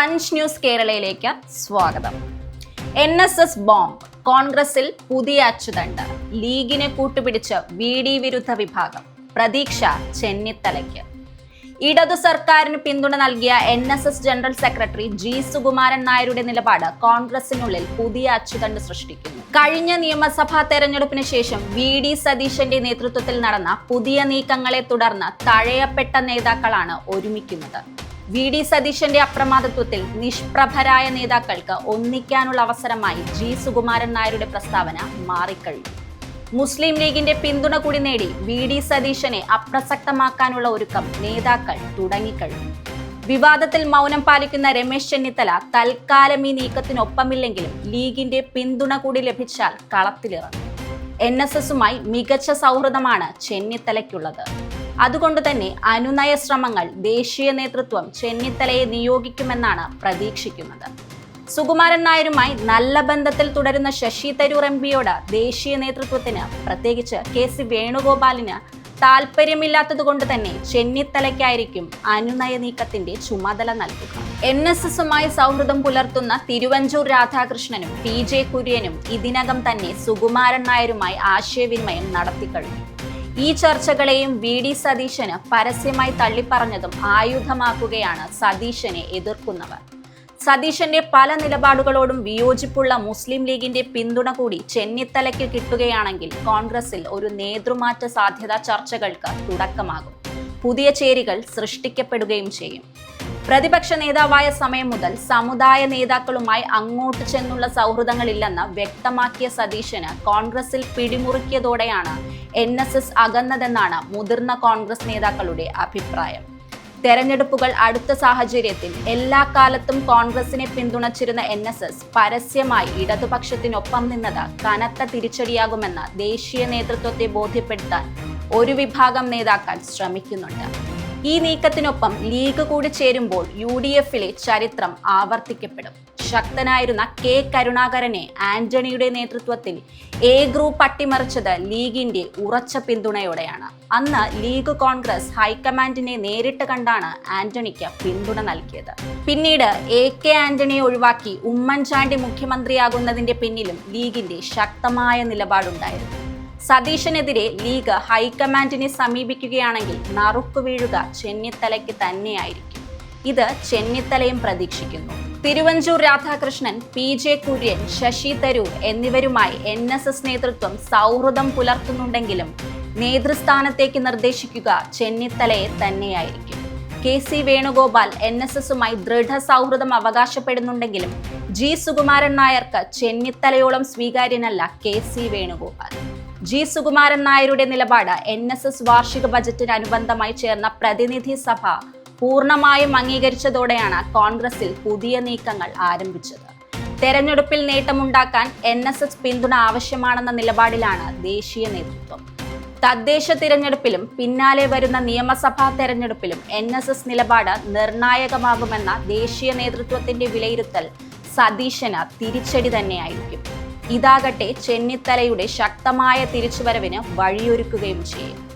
Punch news കേരളയിലേക്ക് സ്വാഗതം. N S S bomb കോൺഗ്രസിൽ പുതിയ അച്ചുതണ്ട്. ലീഗിനെ കൂട്ടുപിടിച്ച് വി ഡി വിരുദ്ധ വിഭാഗം. പ്രതീക്ഷ ചെന്നിത്തലയ്ക്ക്. ഇടതു സർക്കാരിന് പിന്തുണ നൽകിയ N S S general secretary G Sukumaran നായരുടെ നിലപാട് കോൺഗ്രസിനുള്ളിൽ പുതിയ അച്ചുതണ്ട് സൃഷ്ടിക്കുന്നു. കഴിഞ്ഞ നിയമസഭാ തെരഞ്ഞെടുപ്പിന് ശേഷം വി ഡി സതീശന്റെ നേതൃത്വത്തിൽ നടന്ന പുതിയ നീക്കങ്ങളെ തുടർന്ന് തഴയപ്പെട്ട നേതാക്കളാണ് ഒരുമിക്കുന്നത്. വി ഡി സതീശന്റെ അപ്രമാദത്വത്തിൽ നിഷ്പ്രഭരായ നേതാക്കൾക്ക് ഒന്നിക്കാനുള്ള അവസരമായി ജി സുകുമാരൻ നായരുടെ പ്രസ്താവന മാറിക്കഴിഞ്ഞു. മുസ്ലിം ലീഗിന്റെ പിന്തുണ കൂടി നേടി വി ഡി സതീശനെ അപ്രസക്തമാക്കാനുള്ള ഒരുക്കം നേതാക്കൾ തുടങ്ങിക്കഴിഞ്ഞു. വിവാദത്തിൽ മൗനം പാലിക്കുന്ന രമേശ് ചെന്നിത്തല തൽക്കാലം ഈ നീക്കത്തിനൊപ്പമില്ലെങ്കിലും ലീഗിന്റെ പിന്തുണ കൂടി ലഭിച്ചാൽ കളത്തിലിറങ്ങും. എൻ എസ് എസുമായി മികച്ച സൗഹൃദമാണ് ചെന്നിത്തലയ്ക്കുള്ളത്. അതുകൊണ്ട് തന്നെ അനുനയ ശ്രമങ്ങൾ ദേശീയ നേതൃത്വം ചെന്നിത്തലയെ നിയോഗിക്കുമെന്നാണ് പ്രതീക്ഷിക്കുന്നത്. സുകുമാരൻ നായരുമായി നല്ല ബന്ധത്തിൽ തുടരുന്ന ശശി തരൂർ എം പിയോട് ദേശീയ നേതൃത്വത്തിന് പ്രത്യേകിച്ച് കെ സി വേണുഗോപാലിന് താല്പര്യമില്ലാത്തതുകൊണ്ട് തന്നെ ചെന്നിത്തലയ്ക്കായിരിക്കും അനുനയ നീക്കത്തിന്റെ ചുമതല നൽകുക. എൻ എസ് എസുമായി സൗഹൃദം പുലർത്തുന്ന തിരുവഞ്ചൂർ രാധാകൃഷ്ണനും പി ജെ കുര്യനും ഇതിനകം തന്നെ സുകുമാരൻ നായരുമായി ആശയവിനിമയം നടത്തിക്കഴിഞ്ഞു. ഈ ചർച്ചകളെയും വി ഡി സതീശന് പരസ്യമായി തള്ളിപ്പറഞ്ഞതും ആയുധമാക്കുകയാണ് സതീശനെ എതിർക്കുന്നവർ. സതീശന്റെ പല നിലപാടുകളോടും വിയോജിപ്പുള്ള മുസ്ലിം ലീഗിന്റെ പിന്തുണ കൂടി ചെന്നിത്തലയ്ക്ക് കിട്ടുകയാണെങ്കിൽ കോൺഗ്രസിൽ ഒരു നേതൃമാറ്റ സാധ്യതാ ചർച്ചകൾക്ക് തുടക്കമാകും. പുതിയ ചേരികൾ സൃഷ്ടിക്കപ്പെടുകയും ചെയ്യും. പ്രതിപക്ഷ നേതാവായ സമയം മുതൽ സമുദായ നേതാക്കളുമായി അങ്ങോട്ട് ചെന്നുള്ള സൗഹൃദങ്ങളില്ലെന്ന് വ്യക്തമാക്കിയ സതീശന് കോൺഗ്രസിൽ പിടിമുറുക്കിയതോടെയാണ് എൻ എസ് എസ് അകന്നതെന്നാണ് മുതിർന്ന കോൺഗ്രസ് നേതാക്കളുടെ അഭിപ്രായം. തെരഞ്ഞെടുപ്പുകൾ അടുത്ത സാഹചര്യത്തിൽ എല്ലാ കാലത്തും കോൺഗ്രസിനെ പിന്തുണച്ചിരുന്ന എൻ എസ് എസ് പരസ്യമായി ഇടതുപക്ഷത്തിനൊപ്പം നിന്നത് കനത്ത തിരിച്ചടിയാകുമെന്ന് ദേശീയ നേതൃത്വത്തെ ബോധ്യപ്പെടുത്താൻ ഒരു വിഭാഗം നേതാക്കൾ ശ്രമിക്കുന്നുണ്ട്. ഈ നീക്കത്തിനൊപ്പം ലീഗ് കൂടി ചേരുമ്പോൾ യു ഡി എഫിലെ ചരിത്രം ആവർത്തിക്കപ്പെടും. ശക്തനായിരുന്ന കെ കരുണാകരനെ ആന്റണിയുടെ നേതൃത്വത്തിൽ എ ഗ്രൂപ്പ് അട്ടിമറിച്ചത് ലീഗിന്റെ ഉറച്ച പിന്തുണയോടെയാണ്. അന്ന് ലീഗ് കോൺഗ്രസ് ഹൈക്കമാൻഡിനെ നേരിട്ട് കണ്ടാണ് ആന്റണിക്ക് പിന്തുണ നൽകിയത്. പിന്നീട് എ കെ ആന്റണിയെ ഒഴിവാക്കി ഉമ്മൻചാണ്ടി മുഖ്യമന്ത്രിയാകുന്നതിന്റെ പിന്നിലും ലീഗിന്റെ ശക്തമായ നിലപാടുണ്ടായിരുന്നു. സതീശനെതിരെ ലീഗ് ഹൈക്കമാൻഡിനെ സമീപിക്കുകയാണെങ്കിൽ നറുക്കു വീഴുക ചെന്നിത്തലയ്ക്ക് തന്നെയായിരിക്കും. ഇത് ചെന്നിത്തലയും പ്രതീക്ഷിക്കുന്നു. തിരുവഞ്ചൂർ രാധാകൃഷ്ണൻ പി ജെ കുര്യൻ ശശി തരൂർ എന്നിവരുമായി എൻ എസ് എസ് നേതൃത്വം സൗഹൃദം പുലർത്തുന്നുണ്ടെങ്കിലും നേതൃസ്ഥാനത്തേക്ക് നിർദ്ദേശിക്കുക ചെന്നിത്തലയെ തന്നെയായിരിക്കും. K C Venugopal N S എസുമായി ദൃഢ സൗഹൃദം അവകാശപ്പെടുന്നുണ്ടെങ്കിലും ജി സുകുമാരൻ നായർക്ക് ചെന്നിത്തലയോളം സ്വീകാര്യനല്ല K C Venugopal. G Sukumaran നായരുടെ നിലപാട് എൻ എസ് എസ് വാർഷിക ബജറ്റിന് അനുബന്ധമായി ചേർന്ന പ്രതിനിധി സഭ പൂർണമായും അംഗീകരിച്ചതോടെയാണ് കോൺഗ്രസിൽ പുതിയ നീക്കങ്ങൾ ആരംഭിച്ചത്. തെരഞ്ഞെടുപ്പിൽ നേട്ടമുണ്ടാക്കാൻ എൻ എസ് എസ് പിന്തുണ ആവശ്യമാണെന്ന നിലപാടിലാണ് ദേശീയ നേതൃത്വം. തദ്ദേശ തിരഞ്ഞെടുപ്പിലും പിന്നാലെ വരുന്ന നിയമസഭാ തെരഞ്ഞെടുപ്പിലും എൻ എസ് എസ് നിലപാട് നിർണായകമാകുമെന്ന ദേശീയ നേതൃത്വത്തിന്റെ വിലയിരുത്തൽ സതീശന് തിരിച്ചടി തന്നെയായിരിക്കും. ഇതാകട്ടെ ചെന്നിത്തലയുടെ ശക്തമായ തിരിച്ചുവരവിന് വഴിയൊരുക്കുകയും ചെയ്യും.